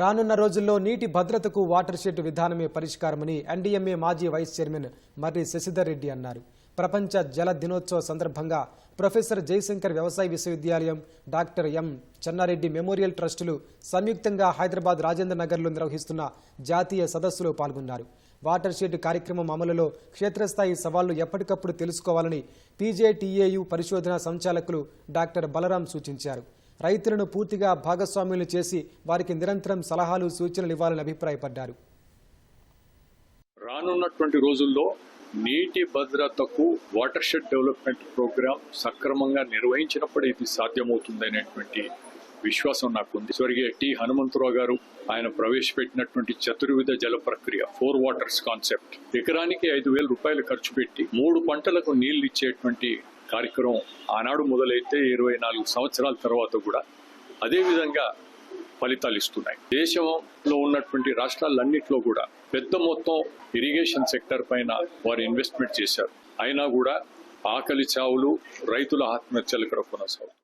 రానున్న రోజుల్లో నీటి భద్రతకు వాటర్ షెడ్ విధానమే పరిష్కారమని ఎన్డీఎంఏ మాజీ వైస్ చైర్మన్ మర్రి శశిధర్ రెడ్డి అన్నారు. ప్రపంచ జల దినోత్సవ సందర్భంగా ప్రొఫెసర్ జయశంకర్ వ్యవసాయ విశ్వవిద్యాలయం డాక్టర్ ఎం చెన్నారెడ్డి మెమోరియల్ ట్రస్టులు సంయుక్తంగా హైదరాబాద్ రాజేంద్ర నగర్లో నిర్వహిస్తున్న జాతీయ సదస్సులో పాల్గొన్నారు. వాటర్ షెడ్ కార్యక్రమం అమలులో క్షేత్రస్థాయి సవాళ్ళు ఎప్పటికప్పుడు తెలుసుకోవాలని పీజేటీఏయు పరిశోధన సంచాలకులు డాక్టర్ బలరాం సూచించారు. రైతులను పూర్తిగా భాగస్వామ్యులు చేసి వారికి నిరంతరం సలహాలు సూచనలు ఇవ్వాలని అభిప్రాయపడ్డారు. రానున్నటువంటి రోజుల్లో నీటి భద్రతకు వాటర్ షెడ్ డెవలప్మెంట్ ప్రోగ్రామ్ సక్రమంగా నిర్వహించినప్పుడు ఇది సాధ్యమవుతుందనేటువంటి విశ్వాసం నాకుంది. స్వర్గీయ టి. హనుమంతరావు గారు ఆయన ప్రవేశపెట్టినటువంటి చతుర్విధ జల ప్రక్రియ ఫోర్ వాటర్స్ కాన్సెప్ట్. ఎకరానికి ఐదు వేల రూపాయలు ఖర్చు పెట్టి మూడు పంటలకు నీళ్ళు ఇచ్చేటువంటి కార్యక్రమం ఆనాడు మొదలైతే ఇరవై నాలుగు సంవత్సరాల తర్వాత కూడా అదేవిధంగా ఫలితాలు ఇస్తున్నాయి. దేశంలో ఉన్నటువంటి రాష్ట్రాలన్నింటిలో కూడా పెద్ద మొత్తం ఇరిగేషన్ సెక్టర్ పైన వారు ఇన్వెస్ట్మెంట్ చేశారు. అయినా కూడా ఆకలి చావులు రైతుల ఆత్మహత్యలు ఇక్కడ కొనసాగుతుంది